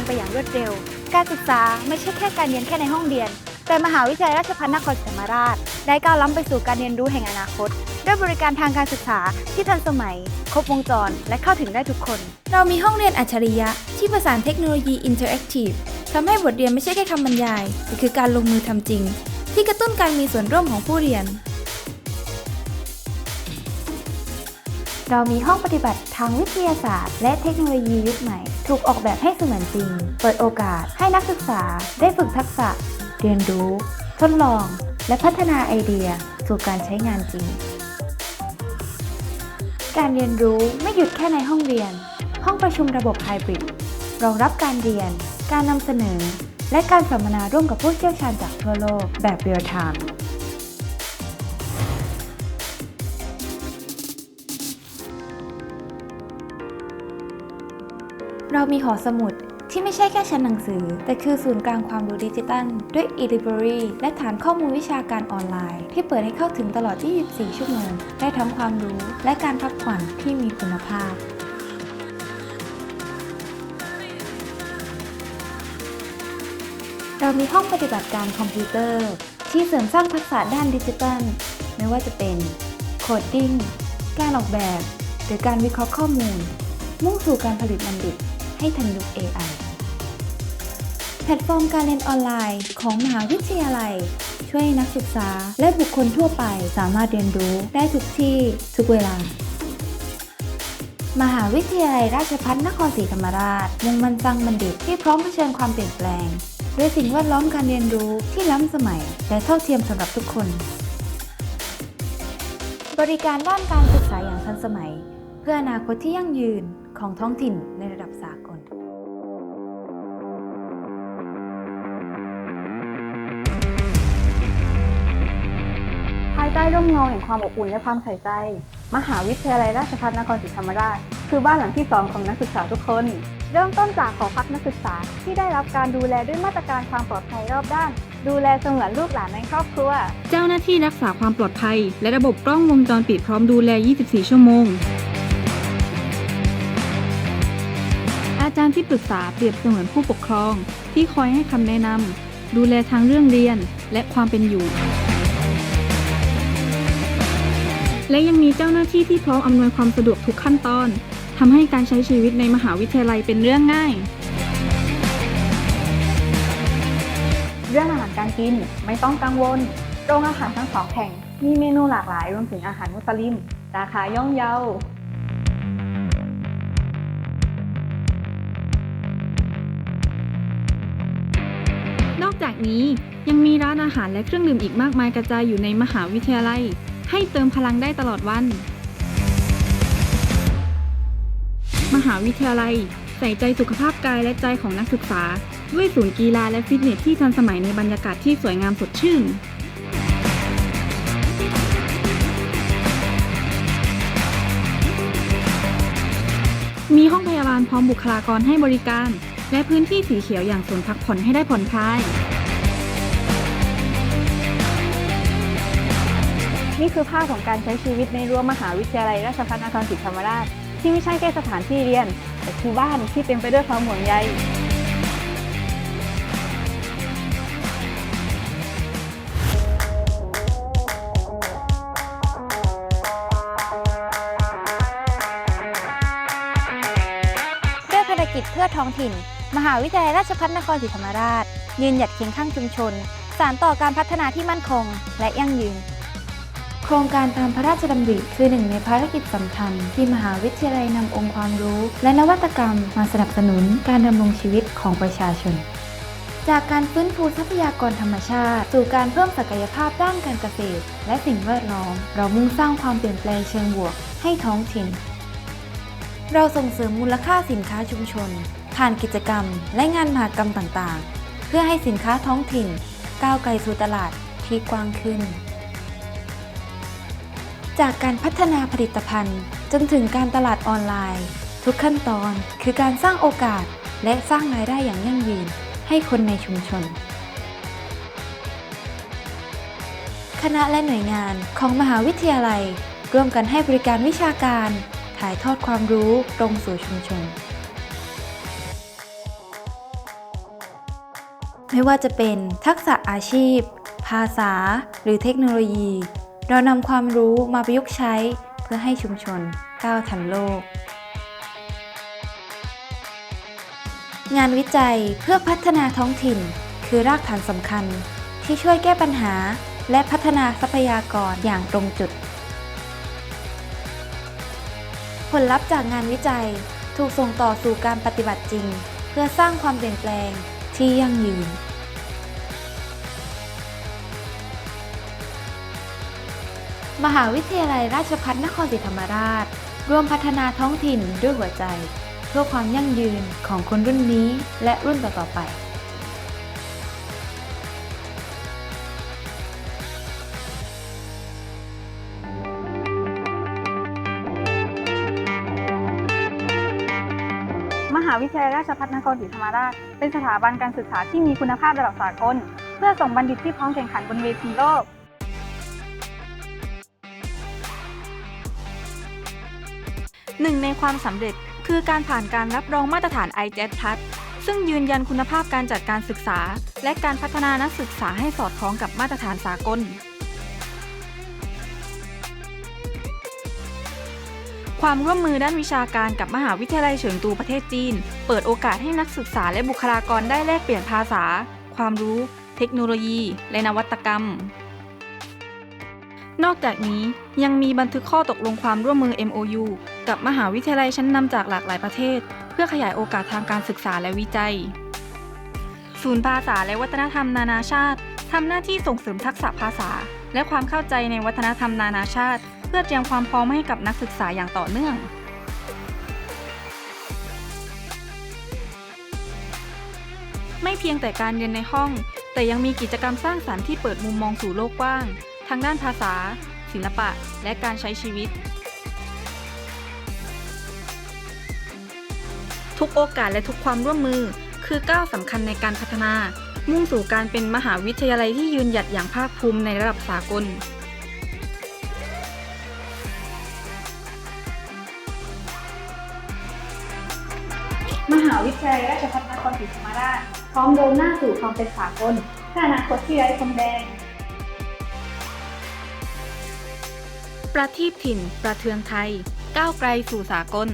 งไปอย่างรวดเร็ว การศึกษาไม่ใช่แค่การเรียนแค่ในห้องเรียน แต่มหาวิทยาลัยราชภัฏนครศรีธรรมราช ได้ก้าวล้ำไปสู่การเรียนรู้แห่งอนาคต ด้วยบริการทางการศึกษาที่ทันสมัย ครบวงจร และเข้าถึงได้ทุกคน เรามีห้องเรียนอัจฉริยะที่ประสานเทคโนโลยีอินเทอร์แอคทีฟทำให้บทเรียนไม่ใช่แค่คำบรรยายแต่คือการลงมือทำจริง ที่กระตุ้นการมีส่วนร่วมของผู้เรียน เรามีห้องปฏิบัติทางวิทยาศาสตร์ และเทคโนโลยียุคใหม่ ถูกออกแบบให้เสมือนจริง เปิดโอกาสให้นักศึกษาได้ฝึกทักษะ เรียนรู้ ทดลอง และพัฒนาไอเดีย สู่การใช้งานจริง การเรียนรู้ไม่หยุดแค่ในห้องเรียน ห้องประชุมระบบไฮบริดรองรับการเรียน การนำเสนอ และการสัมมนาร่วมกับผู้เชี่ยวชาญจากทั่วโลกแบบเรียลไทม์ เรามีหอสมุดที่ไม่ใช่แค่ชั้นหนังสือ แต่คือศูนย์กลางความรู้ดิจิตัล ด้วย e-library และฐานข้อมูลวิชาการออนไลน์ ที่เปิดให้เข้าถึงตลอด 24 ชั่วโมง ได้ทั้งความรู้และการพักผ่อนที่มีคุณภาพเรามีห้องปฏิบัติการคอมพิวเตอร์ ที่เสริมสร้างทักษะด้านดิจิทัล ไม่ว่าจะเป็นโคดดิ้ง การออกแบบ หรือการวิเคราะห์ข้อมูล มุ่งสู่การผลิตบัณฑิต ให้ทันยุค AI แพลตฟอร์มการเรียนออนไลน์ของมหาวิทยาลัย ช่วยให้นักศึกษาและบุคคลทั่วไปสามารถเรียนรู้ได้ทุกที่ทุกเวลา มหาวิทยาลัยราชภัฏนครศรีธรรมราชมุ่งมั่นสร้างบัณฑิตที่พร้อมเผชิญความเปลี่ยนแปลงด้วยสิ่งแวดล้อมการเรียนรู้ที่ล้ำสมัย และเท่าเทียมสำหรับทุกคน บริการด้านการศึกษาอย่างทันสมัย เพื่ออนาคตที่ยั่งยืน ของท้องถิ่นในระดับสากลภายใต้ร่มเงาแห่งความอบอุ่นและความใส่ใจ มหาวิทยาลัยราชภัฏนครศรีธรรมราช คือบ้านหลังที่สองของนักศึกษาทุกคน เริ่มต้นจากหอพักนักศึกษาที่ได้รับการดูแลด้วยมาตรการความปลอดภัยรอบด้าน ดูแลเสมือนลูกหลานในครอบครัว เจ้าหน้าที่รักษาความปลอดภัย และระบบกล้องวงจรปิดพร้อมดูแล 24 ชั่วโมง จารย์ที่ปรึกษาเปรียบเสมือนผู้ปกครอง ที่คอยให้คำแนะนำดูแลทางเรื่องเรียนและความเป็นอยู่ และยังมีเจ้าหน้าที่ที่พร้อมอำนวยความสะดวกทุกขั้นตอนทำให้การใช้ชีวิตในมหาวิทยาลัยเป็นเรื่องง่าย เรื่องอาหารการกินไม่ต้องกังวล โรงอาหารทั้งสองแห่ง มีเมนูหลากหลายรวมถึงอาหารมุสลิม ราคาย่อมเยา จากนี้ยังมีร้านอาหารและเครื่องดื่มอีกมากมายกระจายอยู่ในมหาวิทยาลัย ให้เติมพลังได้ตลอดวัน มหาวิทยาลัย ใส่ใจสุขภาพกายและใจของนักศึกษา ด้วยศูนย์กีฬาและฟิตเนสที่ทันสมัยในบรรยากาศที่สวยงามสดชื่นมีห้องพยาบาลพร้อมบุคลากรให้บริการ และพื้นที่สีเขียวอย่างสวนพักผ่อนให้ได้ผ่อนคลาย นี่คือภาพของการใช้ชีวิตในรั้วมหาวิทยาลัยราชภัฏนครศรีธรรมราช ที่ไม่ใช่แค่สถานที่เรียน แต่คือบ้านที่เต็มไปด้วยความห่วงใยด้วยภารกิจเพื่อท้องถิ่น มหาวิทยาลัยราชภัฏนครศรีธรรมราช ยืนหยัดเคียงข้างชุมชน สานต่อการพัฒนาที่มั่นคง และยั่งยืน โครงการตามพระราชดำริคือหนึ่งในภารกิจสำคัญ ที่มหาวิทยาลัยนำองค์ความรู้ และนวัตกรรมมาสนับสนุนการดำรงชีวิตของประชาชนจากการฟื้นฟูทรัพยากรธรรมชาติ สู่การเพิ่มศักยภาพด้านการเกษตร และสิ่งแวดล้อม เรามุ่งสร้างความเปลี่ยนแปลงเชิงบวกให้ท้องถิ่น เราส่งเสริมมูลค่าสินค้าชุมชน ผ่านกิจกรรม และงานมหกรรมต่างๆ เพื่อให้สินค้าท้องถิ่น ก้าวไกลสู่ตลาดที่กว้างขึ้น จากการพัฒนาผลิตภัณฑ์ จนถึงการตลาดออนไลน์ ทุกขั้นตอนคือการสร้างโอกาสและสร้างรายได้อย่างยั่งยืนให้คนในชุมชน คณะและหน่วยงานของมหาวิทยาลัย ร่วมกันให้บริการวิชาการ ถ่ายทอดความรู้ตรงสู่ชุมชน ไม่ว่าจะเป็นทักษะอาชีพ ภาษา หรือเทคโนโลยี เรานำความรู้มาประยุกต์ใช้เพื่อให้ชุมชนก้าวทันโลก งานวิจัยเพื่อพัฒนาท้องถิ่น คือรากฐานสำคัญที่ช่วยแก้ปัญหาและพัฒนาทรัพยากรอย่างตรงจุด ผลลัพธ์จากงานวิจัยถูกส่งต่อสู่การปฏิบัติจริง เพื่อสร้างความเปลี่ยนแปลง ที่ยั่งยืนมหาวิทยาลัยราชภัฏนครศรีธรรมราช ร่วมพัฒนาท้องถิ่นด้วยหัวใจ เพื่อความยั่งยืนของคนรุ่นนี้และรุ่นต่อๆไป วิทยาลัยราชภัฏนครศรีธรรมราช เป็นสถาบันการศึกษาที่มีคุณภาพระดับสากล เพื่อส่งบัณฑิตที่พร้อมแข่งขันบนเวทีโลกหนึ่งในความสำเร็จคือการผ่านการรับรองมาตรฐาน i j e t Plus ซึ่งยืนยันคุณภาพการจัดการศึกษา และการพัฒนานักศึกษาให้สอดคล้องกับมาตรฐานสากล ความร่วมมือด้านวิชาการกับมหาวิทยาลัยเฉิงตูประเทศจีน เปิดโอกาสให้นักศึกษาและบุคลากรได้แลกเปลี่ยนภาษา ความรู้ เทคโนโลยี และนวัตกรรม นอกจากนี้ยังมีบันทึกข้อตกลงความร่วมมือ MOU กับมหาวิทยาลัยชั้นนำจากหลากหลายประเทศ เพื่อขยายโอกาสทางการศึกษาและวิจัย ศูนย์ภาษาและวัฒนธรรมนานาชาติทำหน้าที่ส่งเสริมทักษะภาษา และความเข้าใจในวัฒนธรรมนานาชาติ เพื่อเตรียมความพร้อมให้กับนักศึกษาอย่างต่อเนื่องไม่เพียงแต่การเรียนในห้อง แต่ยังมีกิจกรรมสร้างสรรค์ที่เปิดมุมมองสู่โลกกว้าง ทางด้านภาษา ศิลปะ และการใช้ชีวิต ทุกโอกาสและทุกความร่วมมือ คือก้าวสำคัญในการพัฒนา มุ่งสู่การเป็นมหาวิทยาลัยที่ยืนหยัดอย่างภาคภูมิในระดับสากล วิทยาลัยราชภัฏนครศรีธรรมราชพร้อมเดินหน้าสู่ความเป็นสากลเพื่ออนาคตที่ไร้พรมแดนประทีปถิ่น ประเทืองไทย ก้าวไกลสู่สากล